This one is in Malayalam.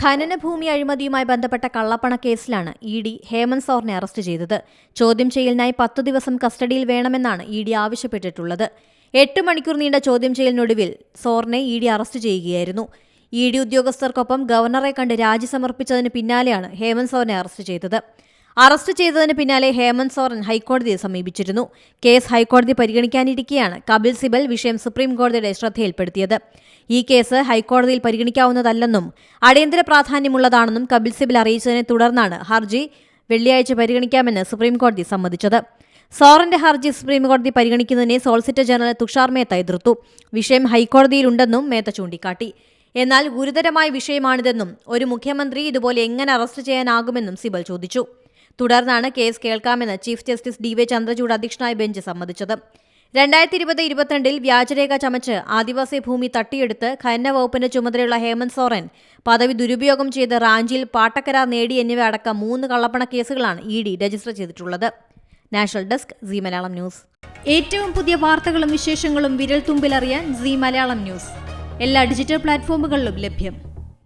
ഖനനഭൂമി അഴിമതിയുമായി ബന്ധപ്പെട്ട കള്ളപ്പണ കേസിലാണ് ഇ ഡി ഹേമന്ത് സോറിനെ അറസ്റ്റ് ചെയ്തത്. ചോദ്യം ചെയ്യലിനായി പത്തു ദിവസം കസ്റ്റഡിയിൽ വേണമെന്നാണ് ഇ ഡി ആവശ്യപ്പെട്ടിട്ടുള്ളത്. എട്ട് മണിക്കൂർ നീണ്ട ചോദ്യം ചെയ്യലിനൊടുവിൽ സോറിനെ ഇ ഡി അറസ്റ്റ് ചെയ്യുകയായിരുന്നു. ഇ ഡി ഉദ്യോഗസ്ഥർക്കൊപ്പം ഗവർണറെ കണ്ട് രാജി സമർപ്പിച്ചതിന് പിന്നാലെയാണ് ഹേമന്ത് സോറിനെ അറസ്റ്റ് ചെയ്തത്. അറസ്റ്റ് ചെയ്തതിന് പിന്നാലെ ഹേമന്ത് സോറൻ ഹൈക്കോടതിയെ സമീപിച്ചിരുന്നു. കേസ് ഹൈക്കോടതി പരിഗണിക്കാനിരിക്കെയാണ്. കപിൽ സിബൽ വിഷയം സുപ്രീം കോടതിയുടെ ശ്രദ്ധയിൽപ്പെടുത്തിയത്. ഈ കേസ് ഹൈക്കോടതിയിൽ പരിഗണിക്കാവുന്നതല്ലെന്നും അടിയന്തര പ്രാധാന്യമുള്ളതാണെന്നും കപിൽ സിബൽ അറിയിച്ചതിനെ തുടർന്നാണ് ഹർജി വെള്ളിയാഴ്ച പരിഗണിക്കാമെന്ന് സുപ്രീം കോടതി സമ്മതിച്ചത്. സോറന്റെ ഹർജി സുപ്രീം കോടതി പരിഗണിക്കുന്നതിനെ സോളിസിറ്റർ ജനറൽ തുഷാർ മേത്ത എതിർത്തു. വിഷയം ഹൈക്കോടതിയിലുണ്ടെന്നും മേത്ത ചൂണ്ടിക്കാട്ടി. എന്നാൽ ഗുരുതരമായ വിഷയമാണിതെന്നും ഒരു മുഖ്യമന്ത്രി ഇതുപോലെ എങ്ങനെ അറസ്റ്റ് ചെയ്യാനാകുമെന്നും സിബൽ ചോദിച്ചു. തുടർന്നാണ് case കേൾക്കാമെന്ന് chief justice D Y Chandrachud അധ്യക്ഷനായ ബെഞ്ച് സമ്മതിച്ചത്. രണ്ടായിരത്തി ഇരുപത് ഇരുപത്തിരണ്ടിൽ വ്യാജരേഖ ചമച്ച് ആദിവാസി ഭൂമി തട്ടിയെടുത്ത് ഖനന വകുപ്പിന്റെ ചുമതലയുള്ള ഹേമന്ത് സോറൻ പദവി ദുരുപയോഗം ചെയ്ത് റാഞ്ചിയിൽ പാട്ടക്കരാർ നേടി എന്നിവ അടക്കം മൂന്ന് കള്ളപ്പണ കേസുകളാണ് ഇ ഡി രജിസ്റ്റർ ചെയ്തിട്ടുള്ളത്. National desk C Malayalam news. ഏറ്റവും പുതിയ വാർത്തകളും വിശേഷങ്ങളും വിരൽ തുമ്പിലറിയാൻ സി മലയാളം ന്യൂസ്. എല്ലാ ഡിജിറ്റൽ പ്ലാറ്റ്ഫോമുകളിലും ലഭ്യം.